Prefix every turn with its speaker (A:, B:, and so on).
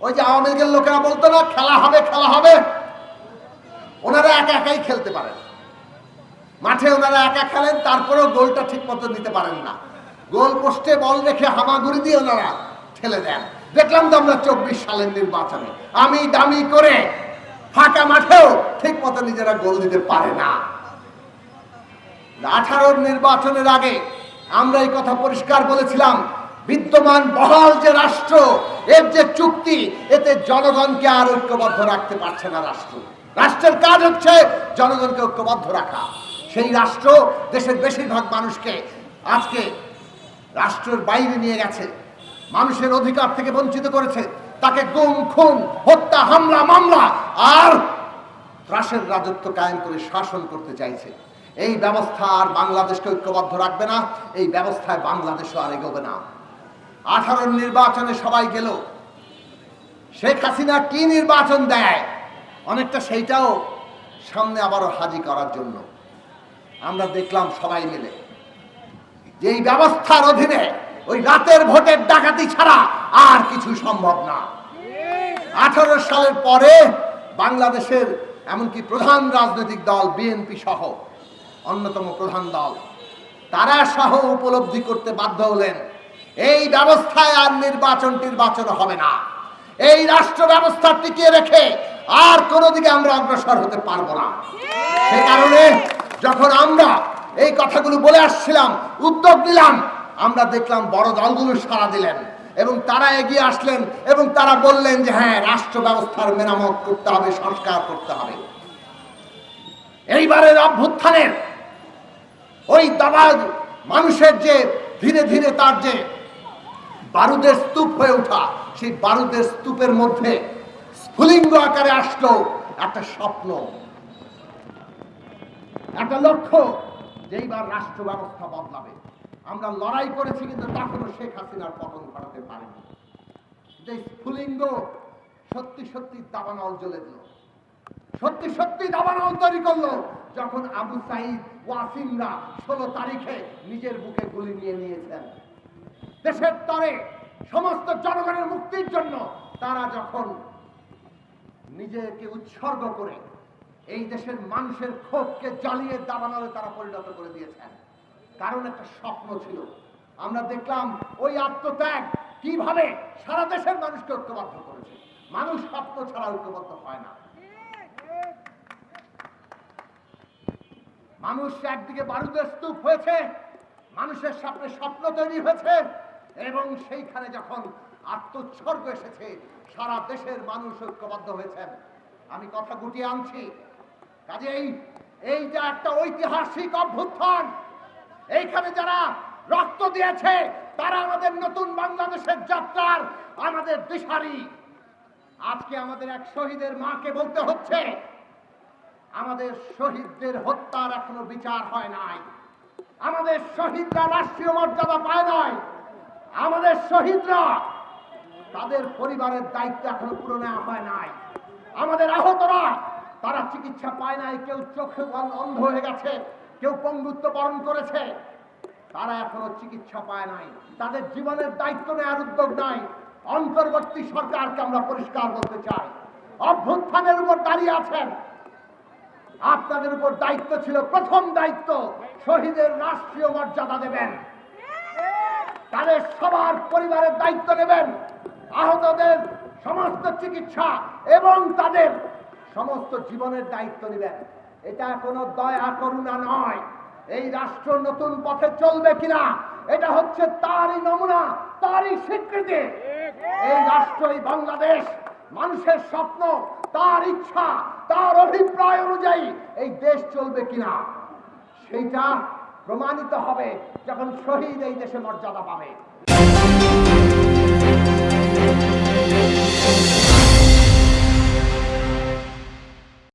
A: ওই যে আওয়ামী লীগের লোকেরা বলতো না, খেলা হবে খেলা হবে। ওনারা একা একাই খেলতে পারেন। মাঠে ওনারা একা খেলেন, তারপরেও গোলটা ঠিক মতো নিতে পারেন না। গোল পোস্টে বল রেখে হামাগুড়ি দিয়ে ওনারা ঠেলে দেন। দেখলাম তো আমরা চব্বিশ সালের নির্বাচনে। আমি দামি করে ফাঁকা মাঠেও ঠিক মতো নিজেরা গোল দিতে পারে না। আঠারোর নির্বাচনের আগে আমরা এই কথা পরিষ্কার বলেছিলাম বিদ্যমান বহাল যে রাষ্ট্র, এর যে চুক্তি, এতে জনগণকে আর ঐক্যবদ্ধ রাখতে পারছে না রাষ্ট্র। রাষ্ট্রের কাজ হচ্ছে জনগণকে ঐক্যবদ্ধ রাখা। সেই রাষ্ট্র দেশের বেশিরভাগ মানুষকে আজকে রাষ্ট্রের বাইরে নিয়ে গেছে, মানুষের অধিকার থেকে বঞ্চিত করেছে, তাকে গুম, খুন, হত্যা, হামলা, মামলা আর ত্রাসের রাজত্ব কায়েম করে শাসন করতে চাইছে। এই ব্যবস্থা আর বাংলাদেশকে ঐক্যবদ্ধ রাখবে না, এই ব্যবস্থায় বাংলাদেশও আর এগোবে না। আঠারোর নির্বাচনে সবাই গেল। শেখ হাসিনা কি নির্বাচন দেয়? অনেকটা সেইটাও সামনে আবারও হাজি করার জন্য। আমরা দেখলাম সবাই মিলে। যে এই ব্যবস্থার অধীনে ওই রাতের ভোটের ডাকাতি ছাড়া আর কিছু সম্ভব না। আঠারো সালের পরে বাংলাদেশের এমনকি প্রধান রাজনৈতিক দল বিএনপি সহ অন্যতম প্রধান দল, তারা সহ উপলব্ধি করতে বাধ্য হলেন এই ব্যবস্থায় আর নির্বাচন নির্বাচন হবে না। এই রাষ্ট্র ব্যবস্থা টিকিয়ে রেখে আর কোনো দিকে আমরা অগ্রসর হতে পারব না। সে কারণে যখন আমরা এই কথাগুলো বলে আসছিলাম, উদ্যোগ নিলাম, আমরা দেখলাম বড় দলগুলো সাড়া দিলেন এবং তারা এগিয়ে আসলেন এবং তারা বললেন যে হ্যাঁ রাষ্ট্র ব্যবস্থার মেরামত করতে হবে, সংস্কার করতে হবে। এইবারের অভ্যুত্থানের ওই দাবাজ মানুষের যে ধীরে ধীরে তার যে বারুদের স্তূপ হয়ে ওঠা। সেই বারুদের স্তূপের মধ্যে স্ফুলিঙ্গ আকারে আসলো একটা স্বপ্ন। একটা লক্ষ্য যে এইবার রাষ্ট্র ব্যবস্থা বদলাবে। আমরা লড়াই করেছি কিন্তু তখনও শেখ হাসিনার পতন ঘটাতে পারেনি। যে স্ফুলিঙ্গ সত্যি সত্যি দাবানল জ্বলে দিল। সত্যি সত্যি দাবানল তৈরি করল যখন আবু সাইদ ওয়াসিমরা ষোলো তারিখে নিজের বুকে গুলি নিয়ে নিয়েছেন। দেশের তরে সমস্ত জনগণের মুক্তির জন্য তারা যখন নিজেকে উৎসর্গ করে এই দেশের মানুষের ক্ষোভকে জ্বালিয়ে দাবানলে তারা পরিণত করে দিয়েছেন। কারণ একটা স্বপ্ন ছিল। আমরা দেখলাম ওই আত্মত্যাগ কীভাবে সারা দেশের মানুষকে ঐক্যবদ্ধ করেছে। মানুষ স্বপ্ন ছাড়া ঐক্যবদ্ধ হয় না। মানুষ একদিকে বারুদের স্তূপ হয়েছে, মানুষের সামনে স্বপ্ন তৈরি হয়েছে এবং সেইখানে যখন আত্মোৎসর্গ এসেছে, সারা দেশের মানুষ ঐক্যবদ্ধ হয়েছেন। আমি কথা গুটিয়ে আনছি। কাজেই এই যে একটা ঐতিহাসিক অভ্যুত্থান। এইখানে যারা রক্ত দিয়েছে, তারা আমাদের নতুন বাংলাদেশের যাত্রার আমাদের দিশারি। আজকে আমাদের এক শহীদের মাকে বলতে হচ্ছে, আমাদের শহীদদের হত্যার এখনও বিচার হয় নাই। আমাদের শহীদরা রাষ্ট্রীয় মর্যাদা পায় শহীদরা, তাদের পরিবারের দায়িত্ব এখনও পুরো নেওয়া হয় নাই। আমাদের আহতরা, তারা চিকিৎসা পায় নাই, কেউ চোখে অন্ধ হয়ে গেছে, কেউ পঙ্গুত্ব বরণ করেছে। তারা এখনও চিকিৎসা পায় নাই। তাদের জীবনের দায়িত্ব নেওয়ার উদ্যোগ নাই। অন্তর্বর্তী সরকারকে আমরা পরিষ্কার বলতে চাই। অভ্যুত্থানের উপর দাঁড়িয়ে আছেন। আপনাদের উপর দায়িত্ব ছিল, প্রথম দায়িত্ব, শহীদের রাষ্ট্রীয় মর্যাদা দেবেন। তাদের সবার পরিবারের দায়িত্ব নেবেন। আহতদের সমস্ত চিকিৎসা এবং তাদের সমস্ত জীবনের দায়িত্ব নেবেন। এটা কোনো দয়া করুণা নয়। এই রাষ্ট্র নতুন পথে চলবে কিনা, এটা হচ্ছে তারই নমুনা, তারই স্বীকৃতি। এই রাষ্ট্র এই বাংলাদেশ, মানুষের স্বপ্ন, তার ইচ্ছা, তার অভিপ্রায় অনুযায়ী এই দেশ চলবে কিনা, সেইটা প্রমাণিত হবে যখন শহীদ এই দেশে মর্যাদা পাবে।